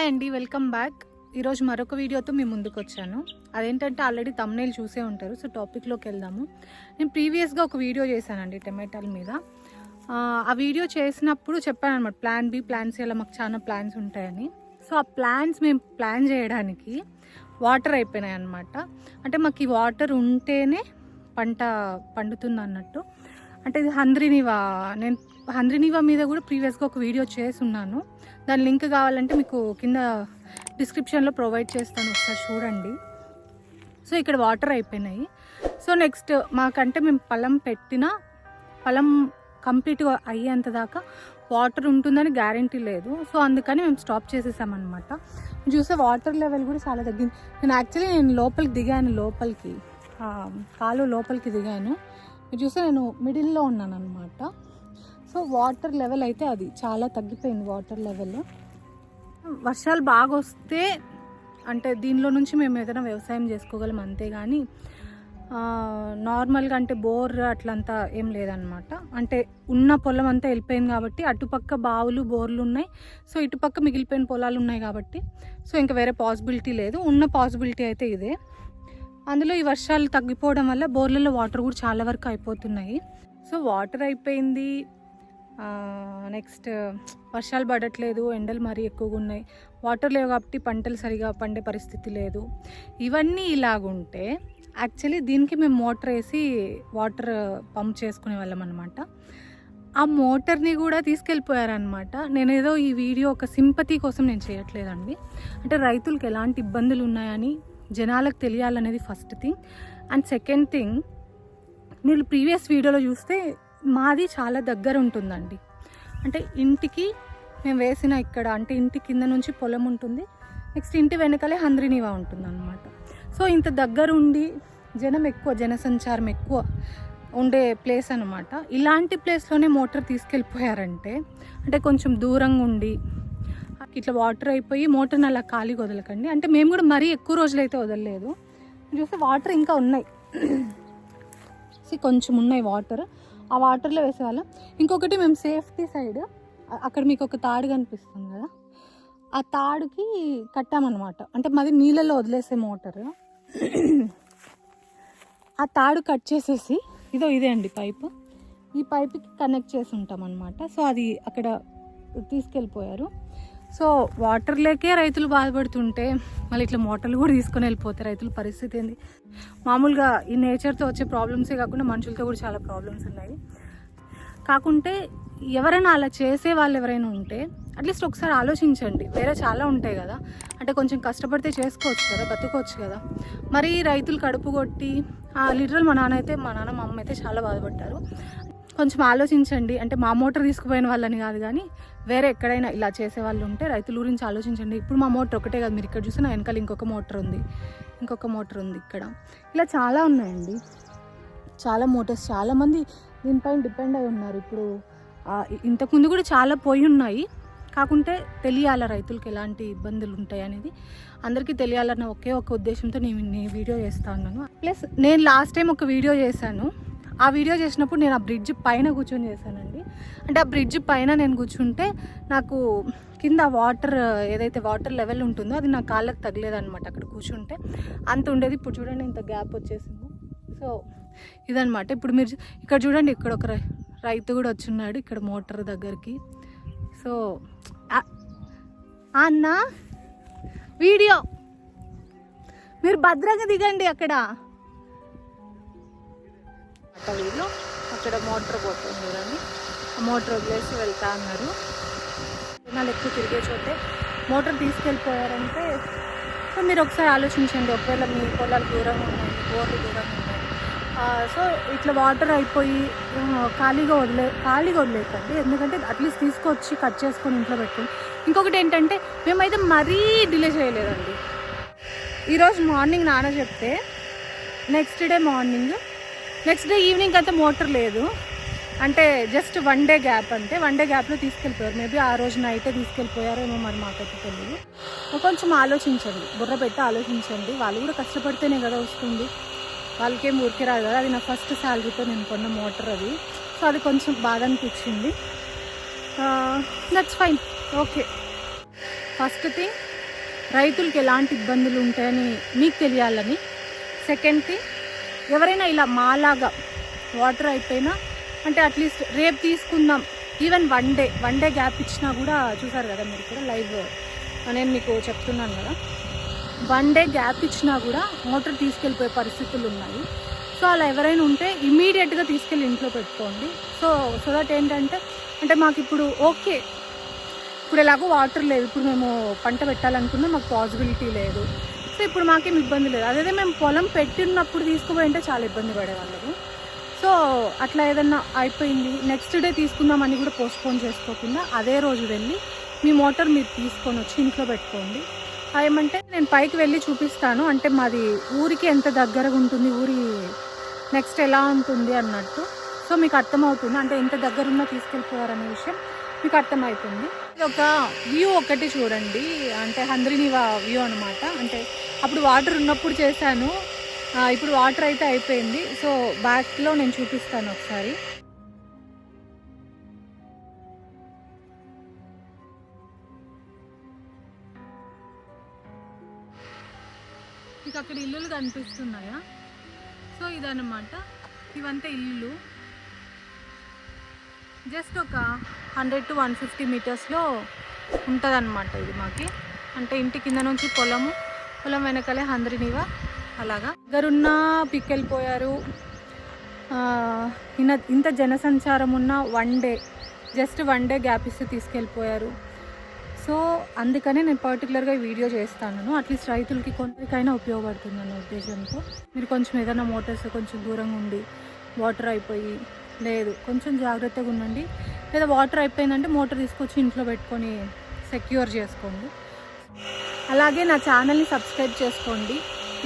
Hi అండి welcome back. ఈరోజు మరొక వీడియోతో మీ ముందుకు వచ్చాను అదేంటంటే ఆల్రెడీ తమ్నేల్ చూసే ఉంటారు సో టాపిక్లోకి వెళ్దాము. నేను ప్రీవియస్గా ఒక వీడియో చేశానండి టమాటాల మీద. ఆ, వీడియో చేసినప్పుడు చెప్పాను అనమాట ప్లాన్ బి ప్లాన్ సి మాకు చాలా ప్లాన్స్ ఉంటాయని. సో ఆ ప్లాన్స్ మేము ప్లాన్ చేయడానికి వాటర్ అయిపోయినాయి అనమాట. అంటే మాకు ఈ వాటర్ ఉంటేనే పంట పండుతుంది అన్నట్టు. అంటే ఇది హంద్రినివా నేను హంద్రినివా మీద కూడా ప్రీవియస్గా ఒక వీడియో చేసి ఉన్నాను దాని లింక్ కావాలంటే మీకు కింద డిస్క్రిప్షన్లో ప్రొవైడ్ చేస్తాను ఒకసారి చూడండి. సో ఇక్కడ వాటర్ అయిపోయినాయి. సో నెక్స్ట్ మాకంటే మేము పొలం పెట్టిన పొలం కంప్లీట్గా అయ్యేంత దాకా వాటర్ ఉంటుందని గ్యారంటీ లేదు. సో అందుకని మేము స్టాప్ చేసేసామన్నమాట. చూస్తే వాటర్ లెవెల్ కూడా చాలా తగ్గింది. నేను యాక్చువల్లీ నేను లోపలికి దిగాను లోపలికి కాలు లోపలికి దిగాను. మీరు చూస్తే నేను మిడిల్లో ఉన్నాను అనమాట సో వాటర్ లెవెల్ అయితే అది చాలా తగ్గిపోయింది వాటర్ లెవెల్. వర్షాలు బాగా వస్తే అంటే దీనిలో నుంచి మేము ఏదైనా వ్యవసాయం చేసుకోగలం అంతేగాని నార్మల్గా అంటే బోర్ అట్లంతా ఏం లేదనమాట అంటే ఉన్న పొలం అంతా వెళ్ళిపోయింది కాబట్టి అటుపక్క బావులు బోర్లు ఉన్నాయి. సో ఇటుపక్క మిగిలిపోయిన పొలాలు ఉన్నాయి కాబట్టి సో ఇంకా వేరే పాసిబిలిటీ లేదు. ఉన్న పాసిబిలిటీ అయితే ఇదే. అందులో ఈ వర్షాలు తగ్గిపోవడం వల్ల బోర్లలో వాటర్ కూడా చాలా వరకు అయిపోతున్నాయి. సో వాటర్ అయిపోయింది. నెక్స్ట్ వర్షాలు పడట్లేదు ఎండలు మరీ ఎక్కువగా ఉన్నాయి. వాటర్ లేవు కాబట్టి పంటలు సరిగా పండే పరిస్థితి లేదు. ఇవన్నీ ఇలాగుంటే యాక్చువల్లీ దీనికి మేము మోటార్ వేసి వాటర్ పంప్ చేసుకునే వాళ్ళం అనమాట ఆ మోటార్ని కూడా తీసుకెళ్ళిపోయారనమాట నేనేదో ఈ వీడియో ఒక సింపతి కోసం నేను చేయట్లేదండి. అంటే రైతులకు ఎలాంటి ఇబ్బందులు ఉన్నాయని జనాలకు తెలియాలనేది first thing and second thing మీరు ప్రీవియస్ వీడియోలో చూస్తే మాది చాలా దగ్గర ఉంటుందండి అంటే ఇంటికి మేము వేసిన ఇక్కడ అంటే ఇంటి కింద నుంచి పొలం ఉంటుంది నెక్స్ట్ ఇంటి వెనకాలే హంద్రినీవా ఉంటుంది అనమాట సో ఇంత దగ్గర ఉండి జనం ఎక్కువ జనసంచారం ఎక్కువ ఉండే ప్లేస్ అనమాట ఇలాంటి ప్లేస్లోనే మోటార్ తీసుకెళ్ళిపోయారంటే అంటే కొంచెం దూరంగా ఉండి ఇట్లా వాటర్ అయిపోయి మోటార్ని అలా ఖాళీగా వదలకండి. అంటే మేము కూడా మరీ ఎక్కువ రోజులు అయితే వదలలేదు. చూస్తే వాటర్ ఇంకా ఉన్నాయి. కొంచెం ఉన్నాయి వాటర్. ఆ వాటర్లో వేసేవాళ్ళం. ఇంకొకటి మేము సేఫ్టీ సైడ్ అక్కడ మీకు ఒక తాడు కనిపిస్తుంది కదా ఆ తాడుకి కట్టామన్నమాట. అంటే మాది నీళ్ళలో వదిలేసే మోటార్ ఆ తాడు కట్ చేసేసి ఇదో ఇదే అండి పైపు ఈ పైప్కి కనెక్ట్ చేసి ఉంటాం అనమాట సో అది అక్కడ తీసుకెళ్ళిపోయారు. సో వాటర్ లేకే రైతులు బాధపడుతుంటే మళ్ళీ ఇట్లా మోటార్లు కూడా తీసుకొని వెళ్ళిపోతే రైతుల పరిస్థితి ఏంది? మామూలుగా ఈ నేచర్తో వచ్చే ప్రాబ్లమ్సే కాకుండా మనుషులతో కూడా చాలా ప్రాబ్లమ్స్ ఉన్నాయి. కాకుంటే ఎవరైనా అలా చేసే వాళ్ళు ఎవరైనా ఉంటే అట్లీస్ట్ ఒకసారి ఆలోచించండి. వేరే చాలా ఉంటాయి కదా. అంటే కొంచెం కష్టపడితే చేసుకోవచ్చు కదా బతుకోవచ్చు కదా. మరి రైతులు కడుపు కొట్టి లిటరల్ మా నాన్న అయితే మా నాన్న మా అమ్మ అయితే చాలా బాధపడ్డారు. కొంచెం ఆలోచించండి. అంటే మా మోటార్ తీసుకుపోయిన వాళ్ళని కాదు కానీ వేరే ఎక్కడైనా ఇలా చేసే వాళ్ళు ఉంటే రైతుల గురించి ఆలోచించండి. ఇప్పుడు మా మోటార్ ఒకటే కాదు మీరు ఇక్కడ చూసిన వెనకాల ఇంకొక మోటార్ ఉంది. ఇంకొక మోటార్ ఉంది ఇక్కడ. ఇలా చాలా ఉన్నాయండి. చాలా మోటార్స్ చాలామంది దీనిపైన డిపెండ్ అయి ఉన్నారు. ఇప్పుడు ఇంతకుముందు కూడా చాలా పోయి ఉన్నాయి. కాకుంటే తెలియాల రైతులకు ఎలాంటి ఇబ్బందులు ఉంటాయి అనేది? అందరికీ తెలియాలన్న ఒకే ఒక ఉద్దేశంతో నేను నేను వీడియో చేస్తా ఉన్నాను. ప్లస్ నేను లాస్ట్ టైం ఒక వీడియో చేశాను. ఆ వీడియో చేసినప్పుడు నేను ఆ బ్రిడ్జ్ పైన కూర్చొని చేశానండి. అంటే ఆ బ్రిడ్జ్ పైన నేను కూర్చుంటే నాకు కింద వాటర్ ఏదైతే వాటర్ లెవెల్ ఉంటుందో అది నా కాళ్ళకి తగలేదన్నమాట అక్కడ కూర్చుంటే. అంత ఉండేది. ఇప్పుడు చూడండి ఇంత గ్యాప్ వచ్చేసింది. సో ఇదనమాట ఇప్పుడు మీరు ఇక్కడ చూడండి ఇక్కడ ఒక రై- రైతు కూడా వచ్చున్నాడు ఇక్కడ మోటార్ దగ్గరికి. సో ఆ- అన్న వీడియో. మీరు భద్రంగా దిగండి అక్కడ. వీళ్ళు అక్కడ మోటార్ పోతుంది చూడండి. మోటార్ వదిలేసి వెళ్తా అన్నారు. జనాలు ఎక్కువ తిరిగే చోటే మోటార్ తీసుకెళ్ళిపోయారంటే సో మీరు ఒకసారి ఆలోచించండి ఒకవేళ మీ పొలాలు దూరంగా ఉన్నాయి బోర్లు దూరంగా ఉన్నాయి. సో ఇట్లా వాటర్ అయిపోయి ఖాళీగా వదిలే ఖాళీగా వదిలేకండి ఎందుకంటే అట్లీస్ట్ తీసుకొచ్చి కట్ చేసుకొని ఇంట్లో పెట్టుకుని ఇంకొకటి ఏంటంటే మేమైతే మరీ డిలే చేయలేదండి. ఈరోజు మార్నింగ్ నాన్న చెప్తే next day morning next day evening అంతా మోటార్ లేదు. అంటే జస్ట్ వన్ డే గ్యాప్ అంటే వన్ డే గ్యాప్లో తీసుకెళ్ళిపోయారు. మేబీ ఆ రోజు నైటే తీసుకెళ్ళిపోయారేమో మరి మాకైతే తెలియదు కొంచెం ఆలోచించండి. బుర్ర పెట్టి ఆలోచించండి. వాళ్ళు కూడా కష్టపడితేనే కదా వస్తుంది. వాళ్ళకేం ఊరికే రాదు కదా. అది నా ఫస్ట్ శాలరీతో నేను కొన్న మోటార్ అది. సో అది కొంచెం బాధ అనిపించింది. That's fine okay first thing రైతులకి ఎలాంటి ఇబ్బందులు ఉంటాయని మీకు తెలియాలని. సెకండ్ థింగ్ ఎవరైనా ఇలా మాలాగా వాటర్ అయిపోయినా అంటే అట్లీస్ట్ రేపు తీసుకుందాం. Even one day one day gap ఇచ్చినా కూడా చూసారు కదా మీరు కూడా లైవ్ నేను మీకు చెప్తున్నాను కదా. వన్ డే గ్యాప్ ఇచ్చినా కూడా మోటార్ తీసుకెళ్ళిపోయే పరిస్థితులు ఉన్నాయి. సో అలా ఎవరైనా ఉంటే ఇమీడియట్గా తీసుకెళ్ళి ఇంట్లో పెట్టుకోండి. సో సో దట్ ఏంటంటే అంటే మాకు ఇప్పుడు ఓకే ఇప్పుడు ఎలాగో వాటర్ లేదు. ఇప్పుడు మేము పంట పెట్టాలనుకున్నా మాకు పాసిబిలిటీ లేదు. సో ఇప్పుడు మాకేం ఇబ్బంది లేదు. అదే మేము పొలం పెట్టినప్పుడు తీసుకుపోయింటే చాలా ఇబ్బంది పడేవాళ్ళము. సో అట్లా ఏదన్నా అయిపోయింది. నెక్స్ట్ డే తీసుకుందామని కూడా పోస్ట్పోన్ చేసుకోకుండా అదే రోజు వెళ్ళి మీ మోటార్ మీరు తీసుకొని వచ్చి ఇంట్లో పెట్టుకోండి. ఏమంటే నేను పైకి వెళ్ళి చూపిస్తాను. అంటే మాది ఊరికి ఎంత దగ్గరగా ఉంటుంది ఊరి నెక్స్ట్ ఎలా ఉంటుంది అన్నట్టు. సో మీకు అర్థమవుతుంది. అంటే ఎంత దగ్గరున్నా తీసుకెళ్ళిపోయారనే విషయం మీకు అర్థమవుతుంది ఇది ఒక వ్యూ ఒకటి చూడండి. అంటే హంద్రినివా వ్యూ అనమాట అంటే అప్పుడు వాటర్ ఉన్నప్పుడు చేశాను. ఇప్పుడు వాటర్ అయితే అయిపోయింది. సో బ్యాక్లో నేను చూపిస్తాను ఒకసారి. మీకు అక్కడ ఇల్లులు కనిపిస్తున్నాయా? సో ఇదన్నమాట. ఇవంతా ఇల్లు. జస్ట్ ఒక హండ్రెడ్ టు వన్ ఫిఫ్టీ మీటర్స్లో ఉంటుందన్నమాట ఇది మాకి. అంటే ఇంటి కింద నుంచి పొలము. పొలం వెనకాలే హంద్రినివా అలాగా. దగ్గరున్న పిక్కెళ్ళిపోయారు. ఇంత ఇంత జనసంచారం ఉన్న one day just one day gap ఇస్తే తీసుకెళ్ళిపోయారు. సో అందుకనే నేను పర్టికులర్గా వీడియో చేస్తాను అట్లీస్ట్ రైతులకి కొంతకైనా ఉపయోగపడుతుంది అన్న ఉద్దేశంతో. మీరు కొంచెం ఏదైనా మోటార్స్ కొంచెం దూరంగా ఉండి వాటర్ అయిపోయి లేదు కొంచెం జాగ్రత్తగా ఉండండి. లేదా వాటర్ అయిపోయిందంటే మోటార్ తీసుకొచ్చి ఇంట్లో పెట్టుకొని సెక్యూర్ చేసుకోండి. అలాగే నా ఛానల్ని సబ్స్క్రైబ్ చేసుకోండి.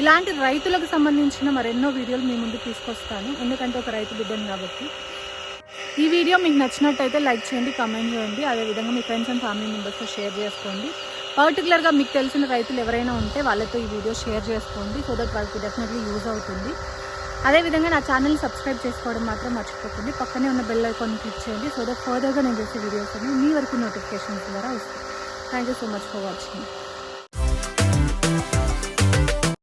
ఇలాంటి రైతులకు సంబంధించిన మరెన్నో వీడియోలు మీ ముందు తీసుకొస్తాను. ఎందుకంటే ఒక రైతు బిడ్డను కాబట్టి. ఈ వీడియో మీకు నచ్చినట్టయితే లైక్ చేయండి కామెంట్ చేయండి. అదేవిధంగా మీ ఫ్రెండ్స్ అండ్ ఫ్యామిలీ మెంబర్స్తో షేర్ చేసుకోండి. పర్టికులర్గా మీకు తెలిసిన రైతులు ఎవరైనా ఉంటే వాళ్ళతో ఈ వీడియో షేర్ చేసుకోండి. సో దట్ వాళ్ళకి డెఫినెట్లీ యూజ్ అవుతుంది. అదేవిధంగా నా ఛానల్ని సబ్స్క్రైబ్ చేసుకోవడం మాత్రం మర్చిపోకండి. పక్కనే ఉన్న బెల్ ఐకాన్ క్లిక్ చేయండి. సో దట్ ఫర్దర్గా నేను చేసే వీడియోస్ అన్ని మీ వరకు నోటిఫికేషన్స్ ద్వారా వస్తాయి. Thank you so much for watching.